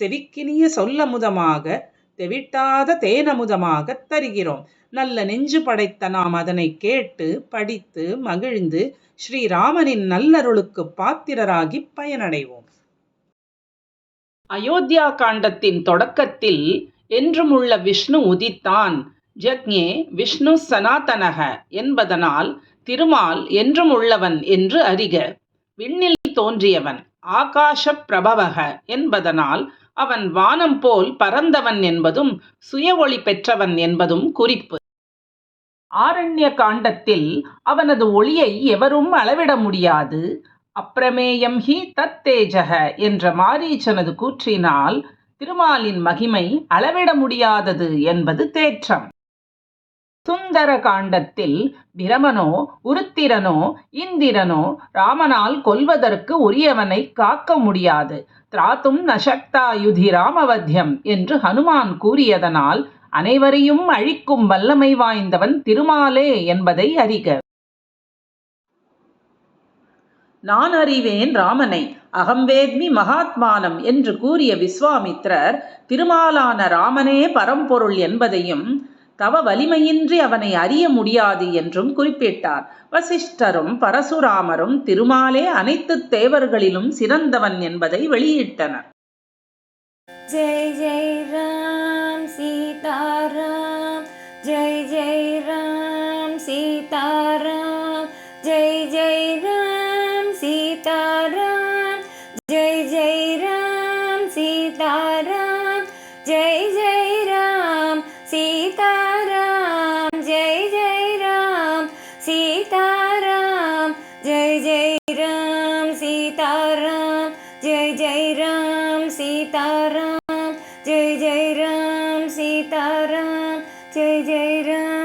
செவிக்கினிய சொல்லமுதமாக தெவிட்டாத தேனமுதமாகத் தருகிறோம். நல்ல நெஞ்சு படைத்த நாம் அதனை கேட்டு படித்து மகிழ்ந்து ஸ்ரீராமனின் நல்லருளுக்கு பாத்திரராகி பயனடைவோம். அயோத்தியா காண்டத்தின் தொடக்கத்தில் என்றும் உள்ள விஷ்ணு உதித்தான் ஜக்ஞே விஷ்ணு சனாதனக என்பதனால் திருமால் என்றும் உள்ளவன் என்று அறிக. விண்ணில் தோன்றியவன் ஆகாஷ பிரபவக என்பதனால் அவன் வானம் போல் பறந்தவன் என்பதும் சுய ஒளி பெற்றவன் என்பதும் குறிப்பு. ஆரண்ய காண்டத்தில் அவனது ஒளியை எவரும் அளவிட முடியாது. அப்பிரமேயம் ஹி தத்தேஜக என்ற மாரீச்சனது கூற்றினால் திருமாலின் மகிமை அளவிட முடியாதது என்பது தேற்றம். சுந்தர காண்டத்தில் பிரமனோ உருத்திரனோ இந்திரனோ ராமனால் கொல்வதற்கு உரியவனை காக்க முடியாது. திராத்தும் நசக்தாயுதி ராமவத்யம் என்று ஹனுமான் கூறியதனால் அனைவரையும் அழிக்கும் வல்லமை வாய்ந்தவன் திருமாலே என்பதை அறிக. நான் அறிவேன் ராமனை அகம்வேத்மி மகாத்மானம் என்று கூறிய விஸ்வாமித்ரர் திருமாலான ராமனே பரம்பொருள் என்பதையும் தவ வலிமையின்றி அவனை அறிய முடியாது என்றும் குறிப்பிட்டார். வசிஷ்டரும் பரசுராமரும் திருமாலே அனைத்து தேவர்களிலும் சிறந்தவன் என்பதை வெளியிட்டனர். ஜெய் ஜெய் ராம் சீதாராம். ஜெய் ஜெய் ராம் சீதாராம் सीताराम जय जय राम सीताराम जय जय राम सीताराम जय जय राम